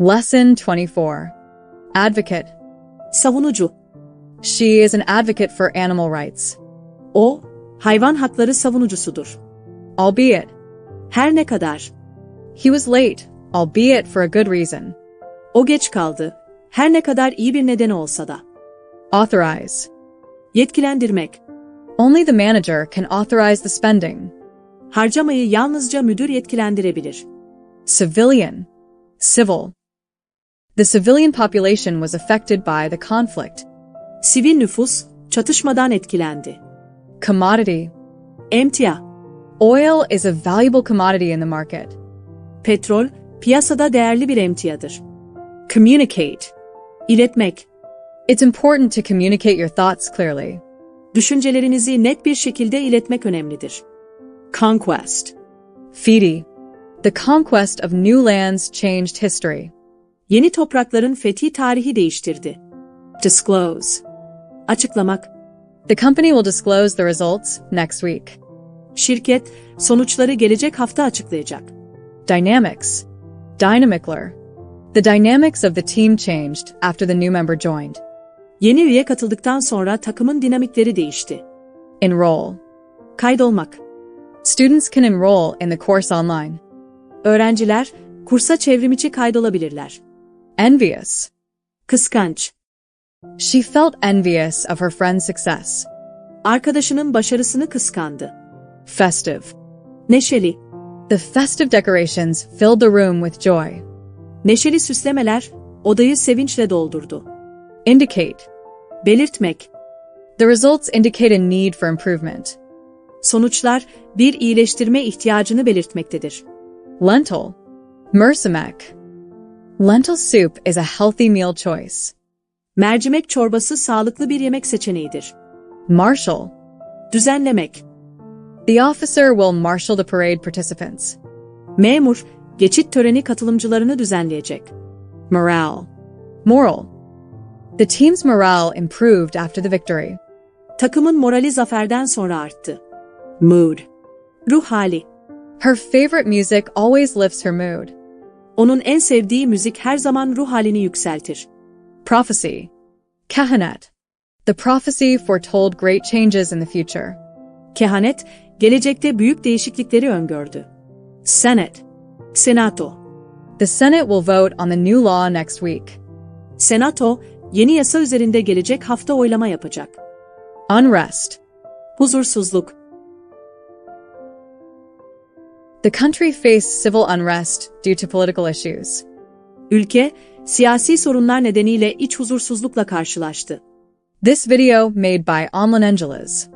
Lesson 24 Advocate. Savunucu. She is an advocate for animal rights, O, hayvan hakları savunucusudur. albeit Her ne kadar. he was late, albeit for a good reason. O geç kaldı. Her ne kadar iyi bir nedeni olsa da. Authorize. Yetkilendirmek. Only the manager can authorize the spending. Harcamayı yalnızca müdür yetkilendirebilir. Civilian. Civil. The civilian population was affected by the conflict. Sivil nüfus, çatışmadan etkilendi. Commodity. Emtia. Oil is a valuable commodity in the market. Petrol, piyasada değerli bir emtiadır. Communicate. İletmek. It's important to communicate your thoughts clearly. Düşüncelerinizi net bir şekilde iletmek önemlidir. Conquest. Fidi. The conquest of new lands changed history. Yeni toprakların fethi tarihi değiştirdi. Disclose. Açıklamak. The company will disclose the results next week. Şirket, sonuçları gelecek hafta açıklayacak. Dynamics. Dynamicler. The dynamics of the team changed after the new member joined. Yeni üye katıldıktan sonra takımın dinamikleri değişti. Enroll. Kaydolmak. Students can enroll in the course online. Öğrenciler, kursa çevrimiçi kaydolabilirler. Envious. Kıskanç. She felt envious of her friend's success. Arkadaşının başarısını kıskandı. Festive. Neşeli. The festive decorations filled the room with joy. Neşeli süslemeler, odayı sevinçle doldurdu. Indicate. Belirtmek. The results indicate a need for improvement. Sonuçlar, bir iyileştirme ihtiyacını belirtmektedir. Lentil. Mercimac. Lentil soup is a healthy meal choice. Mercimek çorbası sağlıklı bir yemek seçeneğidir. Marshal. Düzenlemek. The officer will marshal the parade participants. Memur, geçit töreni katılımcılarını düzenleyecek. Morale. Moral. The team's morale improved after the victory. Takımın morali zaferden sonra arttı. Mood. Ruh hali. Her favorite music always lifts her mood. Onun en sevdiği müzik her zaman ruh halini yükseltir. Prophecy. Kahanet. The prophecy foretold great changes in the future. Kehanet, gelecekte büyük değişiklikleri öngördü. Senate. Senato. The Senate will vote on the new law next week. Senato, yeni yasa üzerinde gelecek hafta oylama yapacak. Unrest. Huzursuzluk. The country faced civil unrest due to political issues. Ülke, siyasi sorunlar nedeniyle iç huzursuzlukla karşılaştı. This video made by Amlan Angeles.